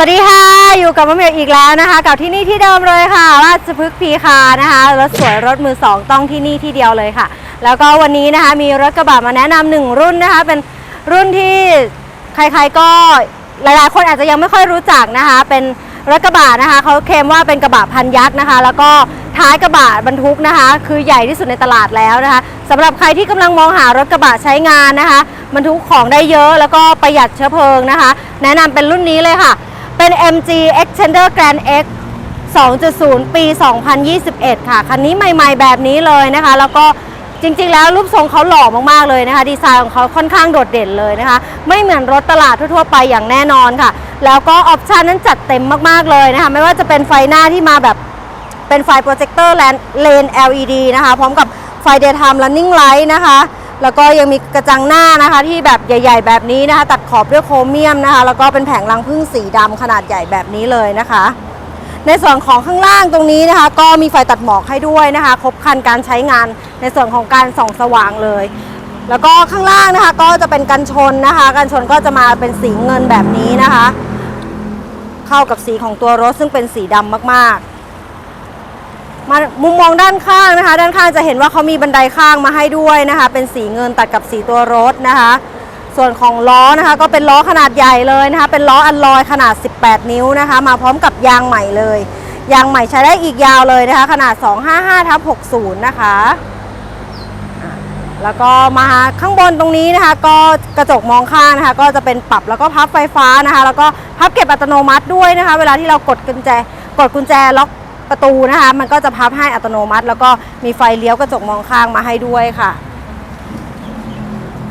สวัสดีค่ะ อยู่กับมะเมียวอีกแล้วนะคะ กับที่นี่ที่เดิมเลยค่ะ ราชพฤกษ์พีคานะคะรถสวยรถมือสองต้องที่นี่ที่เดียวเลยค่ะ แล้วก็วันนี้นะคะมีรถกระบะมาแนะนำหนึ่งรุ่นนะคะ เป็นรุ่นที่ใครๆก็หลายๆ คนอาจจะยังไม่ค่อยรู้จักนะคะ เป็นรถกระบะนะคะเขาเคลมว่าเป็นกระบะพันยักษ์นะคะ แล้วก็ท้ายกระบะบรรทุกนะคะ คือใหญ่ที่สุดในตลาดแล้วนะคะสำหรับใครที่กำลังมองหารถกระบะใช้งานนะคะบรรทุกของได้เยอะแล้วก็ประหยัดเชื้อเพลิงนะคะ แนะนำเป็นรุ่นนี้เลยค่ะ เป็น MG Extender Grand X 2.0 ปี 2021 ค่ะ คันนี้ใหม่ๆแบบนี้เลยนะคะ แล้วก็จริงๆ แล้วรูปทรงเขาหล่อมากๆเลยนะคะ ดีไซน์ของเขาค่อนข้างโดดเด่นเลยนะคะ ไม่เหมือนรถตลาดทั่วๆไปอย่างแน่นอนค่ะ แล้วก็ออปชันนั้นจัดเต็มมากๆเลยนะคะ ไม่ว่าจะเป็นไฟหน้าที่มาแบบเป็นไฟโปรเจคเตอร์เลน LED นะคะ พร้อมกับไฟ daytime running light นะคะ แล้วก็ยังมีกระจังหน้านะคะที่แบบใหญ่ ๆ แบบนี้นะคะ ตัดขอบด้วยโครเมียมนะคะ แล้วก็เป็นแผงรังผึ้งสีดำขนาดใหญ่แบบนี้เลยนะคะ ในส่วนของข้างล่างตรงนี้นะคะ ก็มีไฟตัดหมอกให้ด้วยนะคะ ครบคันการใช้งานในส่วนของการส่องสว่างเลย แล้วก็ข้างล่างนะคะก็จะเป็นกันชนนะคะ กันชนก็จะมาเป็นสีเงินแบบนี้นะคะ เข้ากับสีของตัวรถซึ่งเป็นสีดำมากๆ มามุมมองด้านข้างนะคะ ด้านข้างจะเห็นว่าเขามีบันไดข้างมาให้ด้วยนะคะ เป็นสีเงินตัดกับสีตัวรถนะคะ ส่วนของล้อนะคะ ก็เป็นล้อขนาดใหญ่เลยนะคะ เป็นล้ออัลลอยขนาด 18 นิ้วนะคะ มาพร้อมกับยางใหม่เลย ยางใหม่ใช้ได้อีกยาวเลยนะคะ ขนาด 255ทับ60 นะคะอะแล้วก็มาข้างบนตรงนี้นะคะ ก็กระจกมองข้างนะคะ ก็จะเป็นปรับแล้วก็พับไฟฟ้านะคะ แล้วก็พับเก็บอัตโนมัติด้วยนะคะ เวลาที่เรากดกุญแจ กดกุญแจล็อก ประตูนะคะ มันก็จะพับให้อัตโนมัติ แล้วก็มีไฟเลี้ยวกระจกมองข้างมาให้ด้วยค่ะ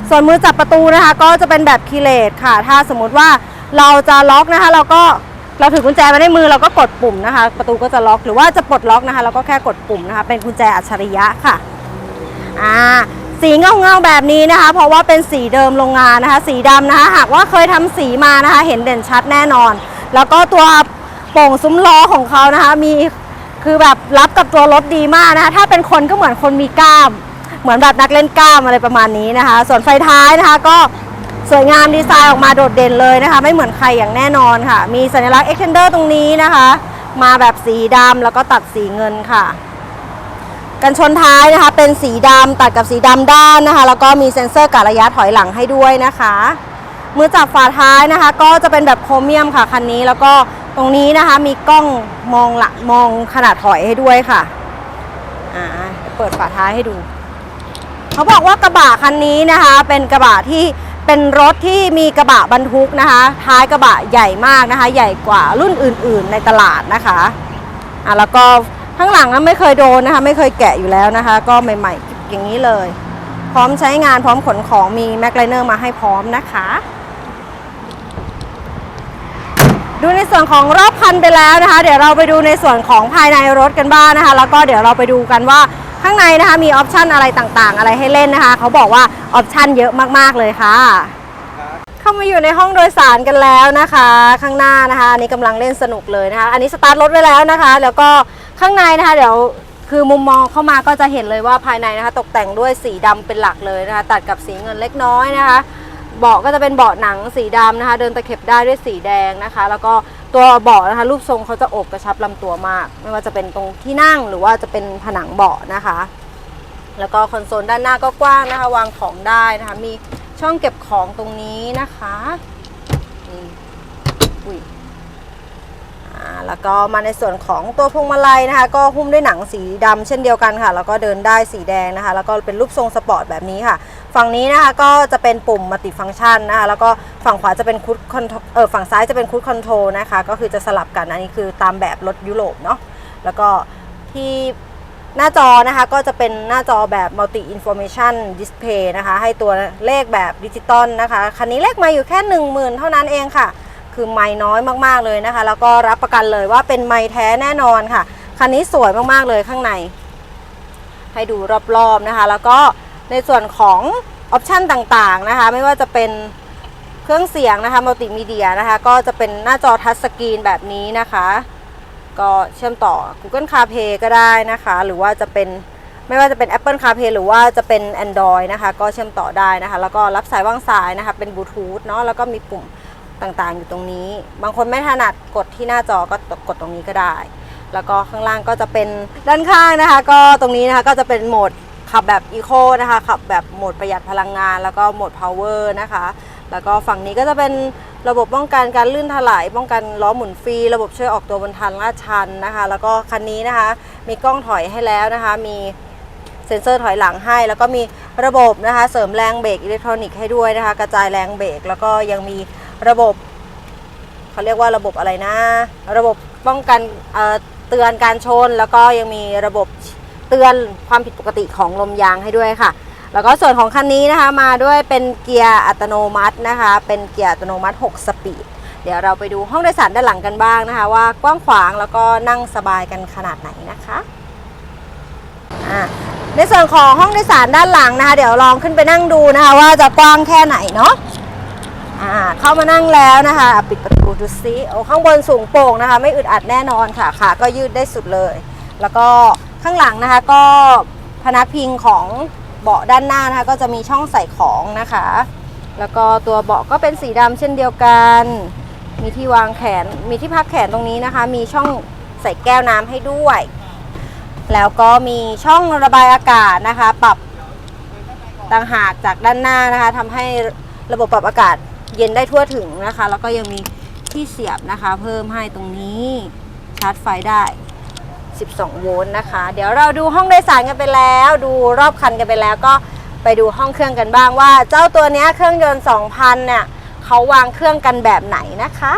ส่วนมือจับประตูนะคะ ก็จะเป็นแบบคีเลสค่ะ ถ้าสมมติว่าเราจะล็อกนะคะ เราก็เราถือกุญแจมาในมือเราก็กดปุ่มนะคะ ประตูก็จะล็อกหรือว่าจะปลดล็อกนะคะ เราก็แค่กดปุ่มนะคะ เป็นกุญแจอัจฉริยะค่ะอ่าสีเงาเงาๆแบบนี้นะคะ เพราะว่าเป็นสีเดิมโรงงานนะคะ สีดำนะคะหากว่าเคยทำสีมานะคะ เห็นเด่นชัดแน่นอน แล้วก็ตัวโป่งซุ้มล้อของเขานะคะ มี คือแบบรับกับตัวรถดีมากนะคะ ถ้าเป็นคนก็เหมือนคนมีกล้าม เหมือนแบบนักเล่นกล้ามอะไรประมาณนี้นะคะ ส่วนไฟท้ายนะคะก็สวยงามดีไซน์ออกมาโดดเด่นเลยนะคะ ไม่เหมือนใครอย่างแน่นอนค่ะ มีสัญลักษณ์ extender ตรงนี้นะคะ มาแบบสีดำแล้วก็ตัดสีเงินค่ะ กันชนท้ายนะคะ เป็นสีดำตัดกับสีดำด้านนะคะ แล้วก็มีเซ็นเซอร์กะระยะถอยหลังให้ด้วยนะคะ มือจับฝาท้ายนะคะ ก็จะเป็นแบบโครเมียมค่ะคันนี้แล้วก็ตรงนี้นะคะมีกล้องมองหลังมองขนาดถอยให้ด้วยค่ะอ่าเปิดฝาท้ายให้ดู เขาบอกว่ากระบะคันนี้นะคะ เป็นกระบะที่เป็นรถที่มีกระบะบรรทุกนะคะ ท้ายกระบะใหญ่มากนะคะ ใหญ่กว่ารุ่นอื่น ๆ ในตลาดนะคะอะแล้วก็ข้างหลังนั้นไม่เคยโดนนะคะ ไม่เคยแกะอยู่แล้วนะคะ ก็ใหม่ ๆ อย่างนี้เลย พร้อมใช้งานพร้อมขนของมีแม็กไลเนอร์มาให้พร้อมนะคะ ดูในส่วนของรอบคันไปแล้วนะคะ เดี๋ยวเราไปดูในส่วนของภายในรถกันบ้างนะคะ แล้วก็เดี๋ยวเราไปดูกันว่าข้างในนะคะมีออปชันอะไรต่างๆ อะไรให้เล่นนะคะ เขาบอกว่าออปชันเยอะมากๆเลยค่ะ เข้ามาอยู่ในห้องโดยสารกันแล้วนะคะ ข้างหน้านะคะอันนี้กำลังเล่นสนุกเลยนะคะ อันนี้สตาร์ทรถไว้แล้วนะคะ แล้วก็ข้างในนะคะ เดี๋ยวคือมุมมองเข้ามาก็จะเห็นเลยว่าภายในนะคะ ตกแต่งด้วยสีดำเป็นหลักเลยนะคะ ตัดกับสีเงินเล็กน้อยนะคะ เบาะก็จะเป็นเบาะหนังสีดำนะคะ เดินตะเข็บได้ด้วยสีแดงนะคะ แล้วก็ตัวเบาะนะคะ รูปทรงเขาจะอบกระชับลำตัวมาก ไม่ว่าจะเป็นตรงที่นั่งหรือว่าจะเป็นผนังเบาะนะคะ แล้วก็คอนโซลด้านหน้าก็กว้างนะคะ วางของได้นะคะ มีช่องเก็บของตรงนี้นะคะนี่อุ้ย แล้วก็มาในส่วนของตัวพวงมาลัยนะคะ ก็หุ้มด้วยหนังสีดำเช่นเดียวกันค่ะ แล้วก็เดินได้สีแดงนะคะ แล้วก็เป็นรูปทรงสปอร์ตแบบนี้ค่ะ ฝั่งนี้นะคะก็จะเป็นปุ่มมัลติฟังก์ชันนะคะ แล้วก็ฝั่งขวาจะเป็นคุดคอนเออฝั่งซ้ายจะเป็นคุดคอนโทรนะคะ ก็คือจะสลับกัน อันนี้คือตามแบบรถยุโรปเนาะ แล้วก็ที่หน้าจอนะคะก็จะเป็นหน้าจอแบบ Multi Information Display นะคะ ให้ตัวเลขแบบดิจิตอลนะคะ คันนี้เลขมาอยู่แค่ 10,000 เท่านั้นเองค่ะ คือไม่น้อยมากๆเลยนะคะ แล้วก็รับประกันเลยว่าเป็นไม้แท้แน่นอนค่ะ คันนี้สวยมากๆเลยข้างใน ให้ดูรอบๆนะคะ แล้วก็ในส่วนของออปชันต่างๆนะคะ ไม่ว่าจะเป็นเครื่องเสียงนะคะมัลติมีเดียนะคะ ก็จะเป็นหน้าจอทัชสกรีนแบบนี้นะคะ ก็เชื่อมต่อ Google CarPlay ก็ได้นะคะ หรือว่าจะเป็นไม่ว่าจะเป็น Apple CarPlay หรือว่าจะเป็น Android นะคะ ก็เชื่อมต่อได้นะคะ แล้วก็รับสายวางสายนะคะ เป็นบลูทูธเนาะแล้วก็มีปุ่ม ต่างๆ อยู่ตรงนี้ บางคนไม่ถนัดกดที่หน้าจอก็กดตรงนี้ก็ได้ แล้วก็ข้างล่างก็จะเป็นด้านข้างนะคะ ก็ตรงนี้นะคะก็จะเป็นโหมดขับแบบอีโคนะคะขับแบบโหมดประหยัดพลังงาน แล้วก็โหมด power นะคะ แล้วก็ฝั่งนี้ก็จะเป็นระบบป้องกันการลื่นถลายป้องกันล้อหมุนฟรี ระบบช่วยออกตัวบนทางลาดชันนะคะ แล้วก็คันนี้นะคะ มีกล้องถอยให้แล้วนะคะ มีเซ็นเซอร์ถอยหลังให้ แล้วก็มีระบบนะคะ เสริมแรงเบรกอิเล็กทรอนิกส์ให้ด้วยนะคะ กระจายแรงเบรกแล้วก็ยังมี ระบบเขาเรียกว่าระบบอะไรนะ ระบบป้องกันเเตือนการชน แล้วก็ยังมีระบบเตือนความผิดปกติของลมยางให้ด้วยค่ะ แล้วก็ส่วนของคันนี้นะคะมาด้วยเป็นเกียร์อัตโนมัตินะคะ เป็นเกียร์อัตโนมัติ 6 สปีด เดี๋ยวเราไปดูห้องโดยสารด้านหลังกันบ้างนะคะ ว่ากว้างขวางแล้วก็นั่งสบายกันขนาดไหนนะคะอ่าในส่วนของห้องโดยสารด้านหลังนะคะ เดี๋ยวลองขึ้นไปนั่งดูนะคะ ว่าจะกว้างแค่ไหนเนาะ อ่าเข้ามานั่งแล้วนะคะอะปิดประตูดูซิโอ้ข้างบนสูงโปร่งนะคะ ไม่อึดอัดแน่นอนค่ะขาก็ยืดได้สุดเลย แล้วก็ข้างหลังนะคะก็พนักพิงของเบาะด้านหน้านะคะก็จะมีช่องใส่ของนะคะ แล้วก็ตัวเบาะก็เป็นสีดำเช่นเดียวกัน มีที่วางแขนมีที่พักแขนตรงนี้นะคะ มีช่องใส่แก้วน้ำให้ด้วย แล้วก็มีช่องระบายอากาศนะคะ ปรับต่างหากจากด้านหน้านะคะทำให้ระบบปรับอากาศ เย็นได้ทั่วถึงนะคะ แล้วก็ยังมีที่เสียบนะคะ เพิ่มให้ตรงนี้ชาร์จไฟได้ 12 โวลต์นะคะ เดี๋ยวเราดูห้องโดยสารกันไปแล้ว ดูรอบคันกันไปแล้วก็ไปดูห้องเครื่องกันบ้างว่า เจ้าตัวนี้เครื่องยนต์ 2,000 เนี่ยเขาวางเครื่องกันแบบไหนนะคะ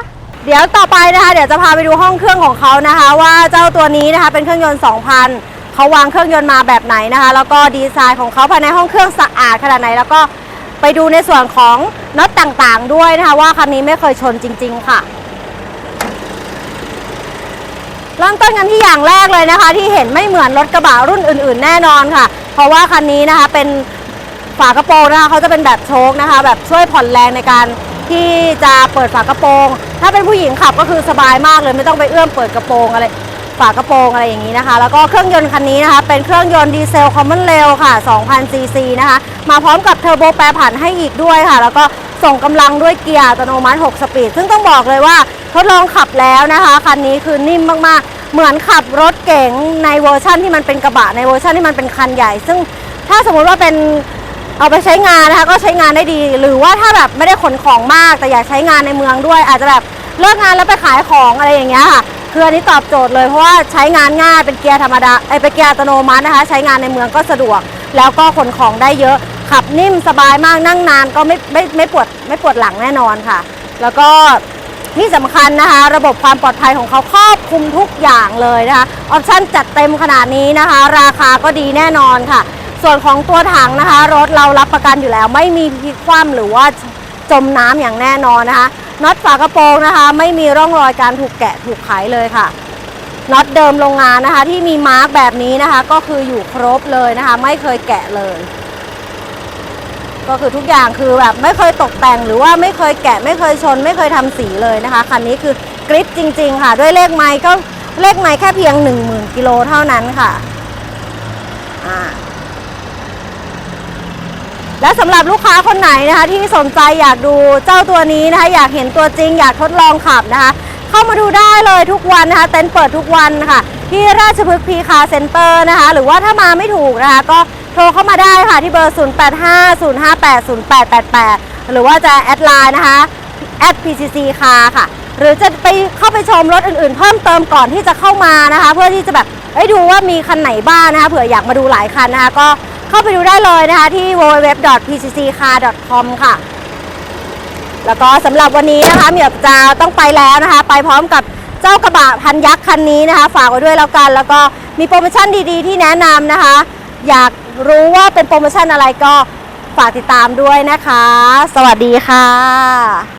เดี๋ยวต่อไปนะคะเดี๋ยวจะพาไปดูห้องเครื่องของเขานะคะ ว่าเจ้าตัวนี้นะคะเป็นเครื่องยนต์ 2,000 เขาวางเครื่องยนต์มาแบบไหนนะคะ แล้วก็ดีไซน์ของเขาภายในห้องเครื่องสะอาดขนาดไหนแล้วก็ ไปดูในส่วนของน็อตต่างๆด้วยนะคะว่าคันนี้ไม่เคยชนจริง ๆ ค่ะเริ่มต้นกันที่อย่างแรกเลยนะคะ ที่เห็นไม่เหมือนรถกระบะรุ่นอื่น ๆ แน่นอนค่ะ เพราะว่าคันนี้นะคะเป็นฝากระโปรงนะคะเขาจะเป็นแบบโชคนะคะ แบบช่วยผ่อนแรงในการที่จะเปิดฝากระโปรง ถ้าเป็นผู้หญิงขับก็คือสบายมากเลยไม่ต้องไปเอื้อมเปิดกระโปรงอะไรฝากระโปรงอะไรอย่างนี้นะคะ แล้วก็เครื่องยนต์คันนี้นะคะ เป็นเครื่องยนต์ดีเซลคอมมอนเรลค่ะ 2,000ซีซีนะคะ มาพร้อมกับเทอร์โบแปรผันให้อีกด้วยค่ะ แล้วก็ส่งกำลังด้วยเกียร์อัตโนมัติ 6 สปีด ซึ่งต้องบอกเลยว่าทดลองขับแล้วนะคะ คันนี้คือนิ่มมากๆ เหมือนขับรถเก๋งในเวอร์ชั่นที่มันเป็นกระบะในเวอร์ชันที่มันเป็นคันใหญ่ ซึ่งถ้าสมมุติว่าเป็นเอาไปใช้งานนะคะก็ใช้งานได้ดี หรือว่าถ้าแบบไม่ได้ขนของมาก แต่อยากใช้งานในเมืองด้วย อาจจะแบบเลิกงานแล้วไปขายของอะไรอย่างเงี้ยค่ะคืออันนี้ตอบโจทย์เลยเพราะว่าใช้งานง่ายเป็นเกียร์ธรรมดาไอยเป็นเกียร์อัตโนมัตินะคะ ใช้งานในเมืองก็สะดวก แล้วก็ขนของได้เยอะ ขับนิ่มสบายมากนั่งนานก็ไม่ไม่ไม่ปวดไม่ปวดหลังแน่นอนค่ะ แล้วก็ที่สำคัญนะคะ ระบบความปลอดภัยของเขาครอบคลุมทุกอย่างเลยนะคะออปชั่นจัดเต็มขนาดนี้นะคะ ราคาก็ดีแน่นอนค่ะ ส่วนของตัวถังนะคะ รถเรารับประกันอยู่แล้ว ไม่มีพลิกคว่ำหรือว่าจมน้ำอย่างแน่นอนนะคะน็อตฝากระโปรงนะคะ ไม่มีร่องรอยการถูกแกะถูกไขเลยค่ะน็อตเดิมโรงงานนะคะ ที่มีมาร์กแบบนี้นะคะ ก็คืออยู่ครบเลยนะคะ ไม่เคยแกะเลย ก็คือทุกอย่างคือแบบไม่เคยตกแต่งหรือว่าไม่เคยแกะไม่เคยชน ไม่เคยทำสีเลยนะคะคันนี้คือกริปจริง ๆ ค่ะ ด้วยเลขไม้ก็เลขไม้แค่เพียง 10,000กิโลเท่านั้นค่ะอ่าและสำหรับลูกค้าคนไหนนะคะ ที่สนใจอยากดูเจ้าตัวนี้นะคะ อยากเห็นตัวจริง อยากทดลองขับนะคะ เข้ามาดูได้เลยทุกวันนะคะ เต็นท์เปิดทุกวันค่ะ ที่ราชพฤกษ์พีคาเซ็นเตอร์นะคะ หรือว่าถ้ามาไม่ถูกนะคะ ก็ โทรเข้ามาได้ค่ะที่เบอร์ 0850580888 หรือว่าจะแอดไลน์นะคะแอด PCC คาค่ะ หรือจะไปเข้าไปชมรถอื่นๆ เพิ่มเติมก่อนที่จะเข้ามานะคะ เพื่อที่จะแบบเอ้ยดูว่ามีคันไหนบ้างนะคะเผื่ออยากมาดูหลายคันนะคะ ก็เข้าไปดูได้เลยนะคะที่ www.pcccar.com ค่ะ แล้วก็สำหรับวันนี้นะคะเหมียวจะต้องไปแล้วนะคะ ไปพร้อมกับเจ้ากระบะพันยักษ์คันนี้นะคะ ฝากไว้ด้วยแล้วกัน แล้วก็มีโปรโมชั่นดีๆ ที่แนะนำนะคะ อยาก รู้ว่าเป็นโปรโมชั่นอะไรก็ฝากติดตามด้วยนะคะ สวัสดีค่ะ